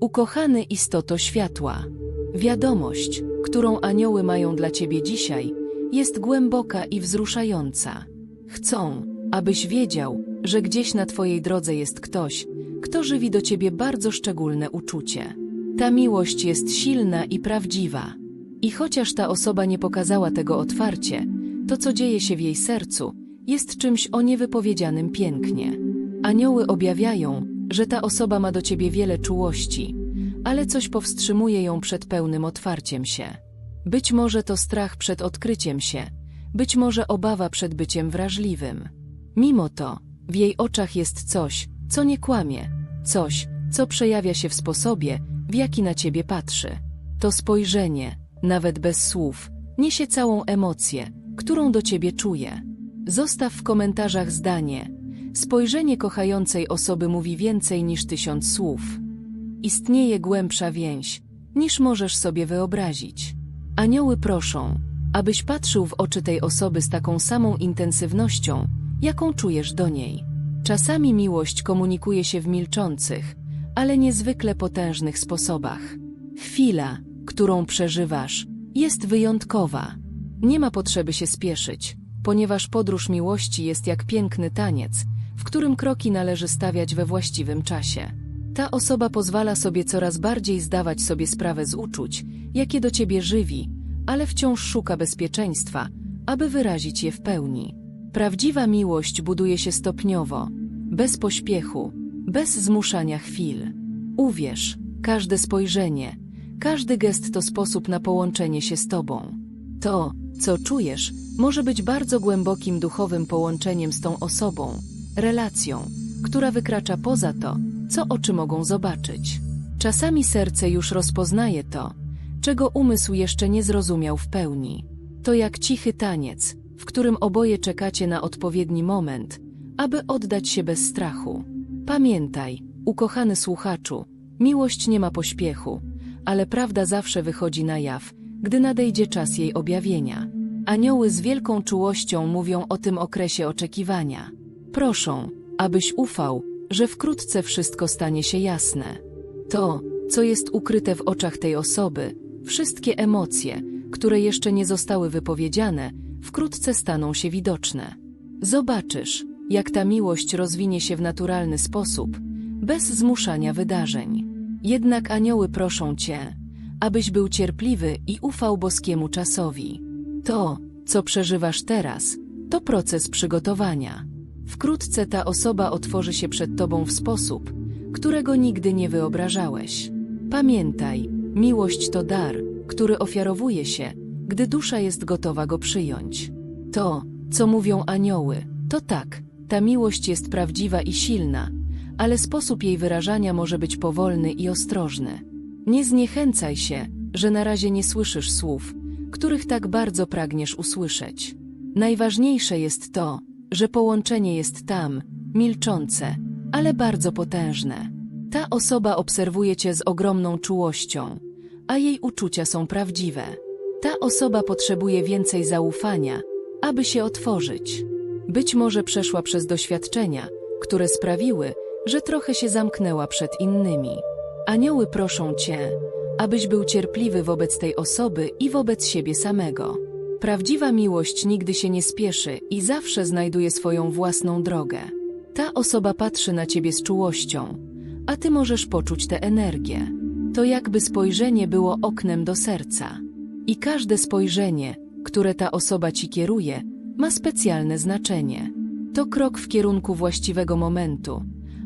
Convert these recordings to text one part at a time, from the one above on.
Ukochany istoto światła. Wiadomość, którą anioły mają dla ciebie dzisiaj, jest głęboka i wzruszająca. Chcą, abyś wiedział, że gdzieś na twojej drodze jest ktoś, kto żywi do ciebie bardzo szczególne uczucie. Ta miłość jest silna i prawdziwa. I chociaż ta osoba nie pokazała tego otwarcie, to co dzieje się w jej sercu, jest czymś o niewypowiedzianym pięknie. Anioły objawiają, że ta osoba ma do ciebie wiele czułości, ale coś powstrzymuje ją przed pełnym otwarciem się. Być może to strach przed odkryciem się, być może obawa przed byciem wrażliwym. Mimo to, w jej oczach jest coś, co nie kłamie, coś, co przejawia się w sposobie, w jaki na ciebie patrzy. To spojrzenie, nawet bez słów, niesie całą emocję, którą do ciebie czuje. Zostaw w komentarzach zdanie. Spojrzenie kochającej osoby mówi więcej niż tysiąc słów. Istnieje głębsza więź, niż możesz sobie wyobrazić. Anioły proszą, abyś patrzył w oczy tej osoby z taką samą intensywnością, jaką czujesz do niej. Czasami miłość komunikuje się w milczących, ale niezwykle potężnych sposobach. Chwila, którą przeżywasz, jest wyjątkowa. Nie ma potrzeby się spieszyć, ponieważ podróż miłości jest jak piękny taniec, w którym kroki należy stawiać we właściwym czasie. Ta osoba pozwala sobie coraz bardziej zdawać sobie sprawę z uczuć, jakie do ciebie żywi, ale wciąż szuka bezpieczeństwa, aby wyrazić je w pełni. Prawdziwa miłość buduje się stopniowo, bez pośpiechu, bez zmuszania chwil. Uwierz, każde spojrzenie, każdy gest to sposób na połączenie się z tobą. To, co czujesz, może być bardzo głębokim duchowym połączeniem z tą osobą, relacją, która wykracza poza to, co oczy mogą zobaczyć. Czasami serce już rozpoznaje to, czego umysł jeszcze nie zrozumiał w pełni. To jak cichy taniec, w którym oboje czekacie na odpowiedni moment, aby oddać się bez strachu. Pamiętaj, ukochany słuchaczu, miłość nie ma pośpiechu, ale prawda zawsze wychodzi na jaw, gdy nadejdzie czas jej objawienia. Anioły z wielką czułością mówią o tym okresie oczekiwania. Proszą, abyś ufał, że wkrótce wszystko stanie się jasne. To, co jest ukryte w oczach tej osoby, wszystkie emocje, które jeszcze nie zostały wypowiedziane, wkrótce staną się widoczne. Zobaczysz, jak ta miłość rozwinie się w naturalny sposób, bez zmuszania wydarzeń. Jednak anioły proszą cię, abyś był cierpliwy i ufał boskiemu czasowi. To, co przeżywasz teraz, to proces przygotowania. Wkrótce ta osoba otworzy się przed tobą w sposób, którego nigdy nie wyobrażałeś. Pamiętaj, miłość to dar, który ofiarowuje się, gdy dusza jest gotowa go przyjąć. To, co mówią anioły, to tak, ta miłość jest prawdziwa i silna, ale sposób jej wyrażania może być powolny i ostrożny. Nie zniechęcaj się, że na razie nie słyszysz słów, których tak bardzo pragniesz usłyszeć. Najważniejsze jest to, że połączenie jest tam, milczące, ale bardzo potężne. Ta osoba obserwuje cię z ogromną czułością, a jej uczucia są prawdziwe. Ta osoba potrzebuje więcej zaufania, aby się otworzyć. Być może przeszła przez doświadczenia, które sprawiły, że trochę się zamknęła przed innymi. Anioły proszą cię, abyś był cierpliwy wobec tej osoby i wobec siebie samego. Prawdziwa miłość nigdy się nie spieszy i zawsze znajduje swoją własną drogę. Ta osoba patrzy na ciebie z czułością, a ty możesz poczuć tę energię. To jakby spojrzenie było oknem do serca. I każde spojrzenie, które ta osoba ci kieruje, ma specjalne znaczenie. To krok w kierunku właściwego momentu,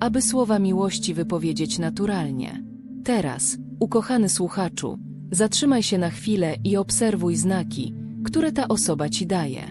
aby słowa miłości wypowiedzieć naturalnie. Teraz, ukochany słuchaczu, zatrzymaj się na chwilę i obserwuj znaki, które ta osoba ci daje.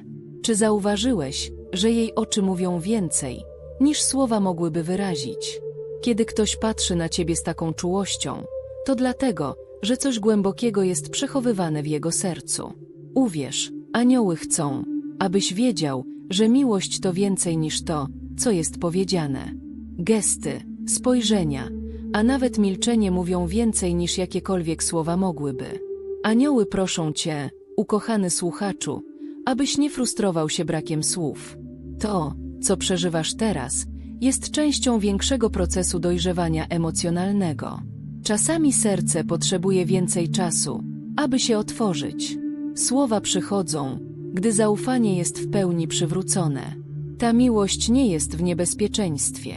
Czy zauważyłeś, że jej oczy mówią więcej, niż słowa mogłyby wyrazić? Kiedy ktoś patrzy na ciebie z taką czułością, to dlatego, że coś głębokiego jest przechowywane w jego sercu. Uwierz, anioły chcą, abyś wiedział, że miłość to więcej niż to, co jest powiedziane. Gesty, spojrzenia, a nawet milczenie mówią więcej niż jakiekolwiek słowa mogłyby. Anioły proszą cię, ukochany słuchaczu, abyś nie frustrował się brakiem słów. To, co przeżywasz teraz, jest częścią większego procesu dojrzewania emocjonalnego. Czasami serce potrzebuje więcej czasu, aby się otworzyć. Słowa przychodzą, gdy zaufanie jest w pełni przywrócone. Ta miłość nie jest w niebezpieczeństwie.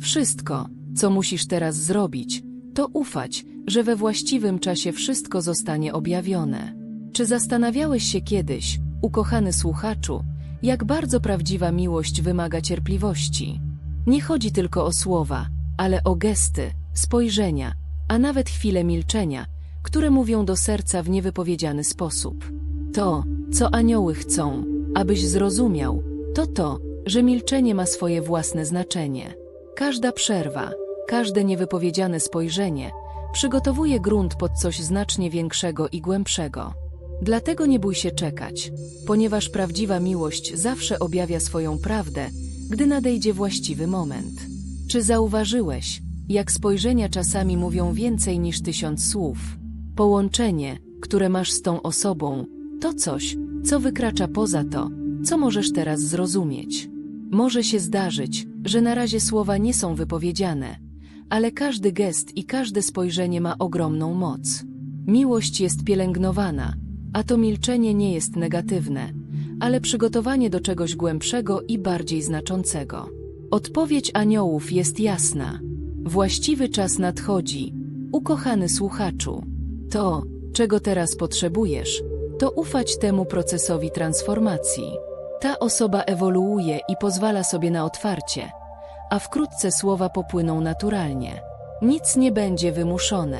Wszystko, co musisz teraz zrobić, to ufać, że we właściwym czasie wszystko zostanie objawione. Czy zastanawiałeś się kiedyś, ukochany słuchaczu, jak bardzo prawdziwa miłość wymaga cierpliwości? Nie chodzi tylko o słowa, ale o gesty, spojrzenia, a nawet chwile milczenia, które mówią do serca w niewypowiedziany sposób. To, co anioły chcą, abyś zrozumiał, to to, że milczenie ma swoje własne znaczenie. Każda przerwa, każde niewypowiedziane spojrzenie przygotowuje grunt pod coś znacznie większego i głębszego. Dlatego nie bój się czekać, ponieważ prawdziwa miłość zawsze objawia swoją prawdę, gdy nadejdzie właściwy moment. Czy zauważyłeś, jak spojrzenia czasami mówią więcej niż tysiąc słów? Połączenie, które masz z tą osobą, to coś, co wykracza poza to, co możesz teraz zrozumieć. Może się zdarzyć, że na razie słowa nie są wypowiedziane, ale każdy gest i każde spojrzenie ma ogromną moc. Miłość jest pielęgnowana, a to milczenie nie jest negatywne, ale przygotowanie do czegoś głębszego i bardziej znaczącego. Odpowiedź aniołów jest jasna. Właściwy czas nadchodzi. Ukochany słuchaczu, to, czego teraz potrzebujesz, to ufać temu procesowi transformacji. Ta osoba ewoluuje i pozwala sobie na otwarcie, a wkrótce słowa popłyną naturalnie. Nic nie będzie wymuszone.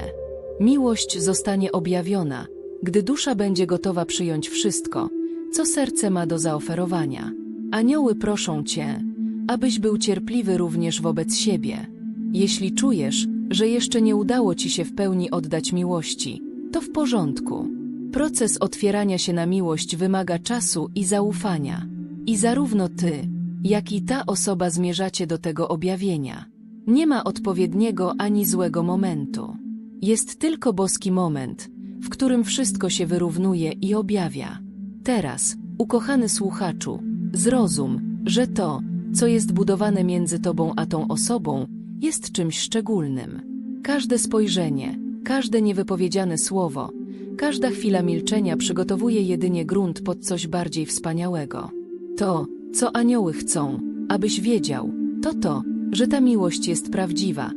Miłość zostanie objawiona, gdy dusza będzie gotowa przyjąć wszystko, co serce ma do zaoferowania. Anioły proszą Cię, abyś był cierpliwy również wobec siebie. Jeśli czujesz, że jeszcze nie udało Ci się w pełni oddać miłości, to w porządku. Proces otwierania się na miłość wymaga czasu i zaufania. I zarówno Ty, jak i ta osoba zmierzacie do tego objawienia. Nie ma odpowiedniego ani złego momentu. Jest tylko boski moment, w którym wszystko się wyrównuje i objawia. Teraz, ukochany słuchaczu, zrozum, że to, co jest budowane między tobą a tą osobą, jest czymś szczególnym. Każde spojrzenie, każde niewypowiedziane słowo, każda chwila milczenia przygotowuje jedynie grunt pod coś bardziej wspaniałego. To, co anioły chcą, abyś wiedział, to to, że ta miłość jest prawdziwa,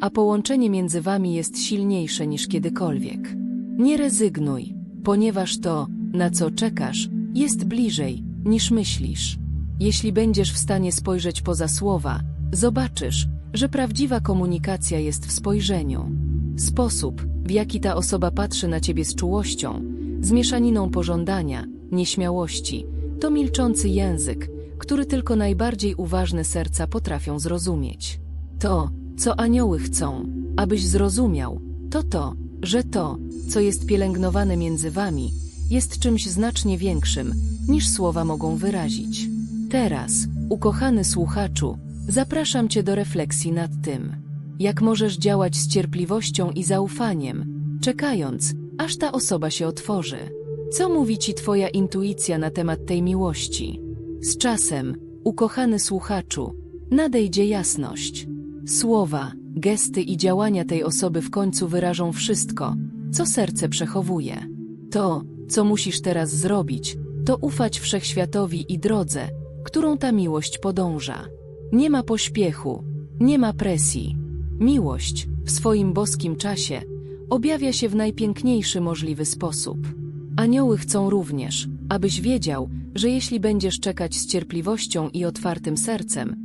a połączenie między wami jest silniejsze niż kiedykolwiek. Nie rezygnuj, ponieważ to, na co czekasz, jest bliżej, niż myślisz. Jeśli będziesz w stanie spojrzeć poza słowa, zobaczysz, że prawdziwa komunikacja jest w spojrzeniu. Sposób, w jaki ta osoba patrzy na ciebie z czułością, z mieszaniną pożądania, nieśmiałości, to milczący język, który tylko najbardziej uważne serca potrafią zrozumieć. To, co anioły chcą, abyś zrozumiał, to to, że to, co jest pielęgnowane między wami, jest czymś znacznie większym, niż słowa mogą wyrazić. Teraz, ukochany słuchaczu, zapraszam Cię do refleksji nad tym, jak możesz działać z cierpliwością i zaufaniem, czekając, aż ta osoba się otworzy. Co mówi Ci Twoja intuicja na temat tej miłości? Z czasem, ukochany słuchaczu, nadejdzie jasność. Słowa, gesty i działania tej osoby w końcu wyrażą wszystko, co serce przechowuje. To, co musisz teraz zrobić, to ufać wszechświatowi i drodze, którą ta miłość podąża. Nie ma pośpiechu, nie ma presji. Miłość, w swoim boskim czasie, objawia się w najpiękniejszy możliwy sposób. Anioły chcą również, abyś wiedział, że jeśli będziesz czekać z cierpliwością i otwartym sercem,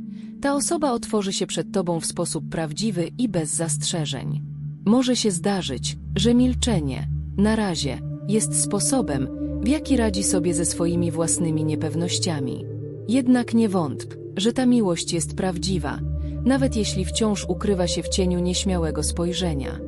ta osoba otworzy się przed tobą w sposób prawdziwy i bez zastrzeżeń. Może się zdarzyć, że milczenie, na razie, jest sposobem, w jaki radzi sobie ze swoimi własnymi niepewnościami. Jednak nie wątp, że ta miłość jest prawdziwa, nawet jeśli wciąż ukrywa się w cieniu nieśmiałego spojrzenia.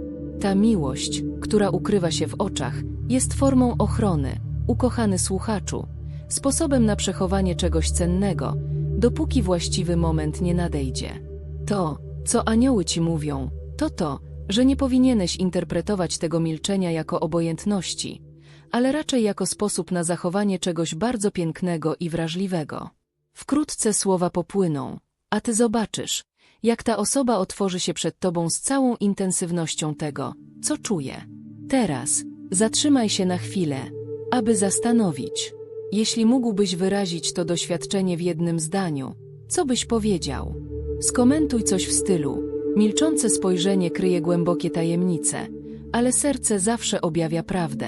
Ta miłość, która ukrywa się w oczach, jest formą ochrony, ukochany słuchaczu, sposobem na przechowanie czegoś cennego, dopóki właściwy moment nie nadejdzie. To, co anioły ci mówią, to to, że nie powinieneś interpretować tego milczenia jako obojętności, ale raczej jako sposób na zachowanie czegoś bardzo pięknego i wrażliwego. Wkrótce słowa popłyną, a ty zobaczysz, jak ta osoba otworzy się przed tobą z całą intensywnością tego, co czuje. Teraz zatrzymaj się na chwilę, aby zastanowić. Jeśli mógłbyś wyrazić to doświadczenie w jednym zdaniu, co byś powiedział? Skomentuj coś w stylu: Milczące spojrzenie kryje głębokie tajemnice, ale serce zawsze objawia prawdę.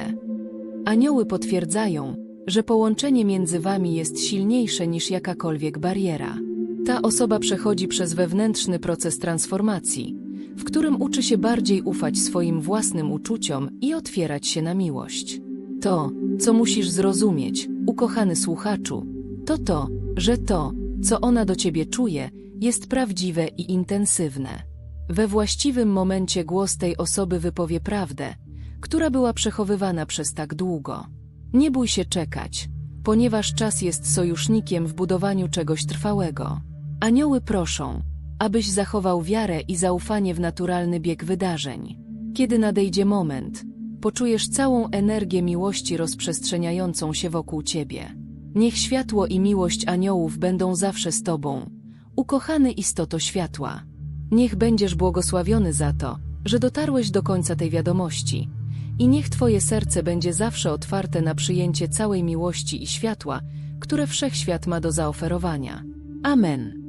Anioły potwierdzają, że połączenie między wami jest silniejsze niż jakakolwiek bariera. Ta osoba przechodzi przez wewnętrzny proces transformacji, w którym uczy się bardziej ufać swoim własnym uczuciom i otwierać się na miłość. To, co musisz zrozumieć, ukochany słuchaczu, to to, że to, co ona do ciebie czuje, jest prawdziwe i intensywne. We właściwym momencie głos tej osoby wypowie prawdę, która była przechowywana przez tak długo. Nie bój się czekać, ponieważ czas jest sojusznikiem w budowaniu czegoś trwałego. Anioły proszą, abyś zachował wiarę i zaufanie w naturalny bieg wydarzeń. Kiedy nadejdzie moment, poczujesz całą energię miłości rozprzestrzeniającą się wokół ciebie. Niech światło i miłość aniołów będą zawsze z tobą, ukochany istoto światła. Niech będziesz błogosławiony za to, że dotarłeś do końca tej wiadomości. I niech Twoje serce będzie zawsze otwarte na przyjęcie całej miłości i światła, które wszechświat ma do zaoferowania. Amen.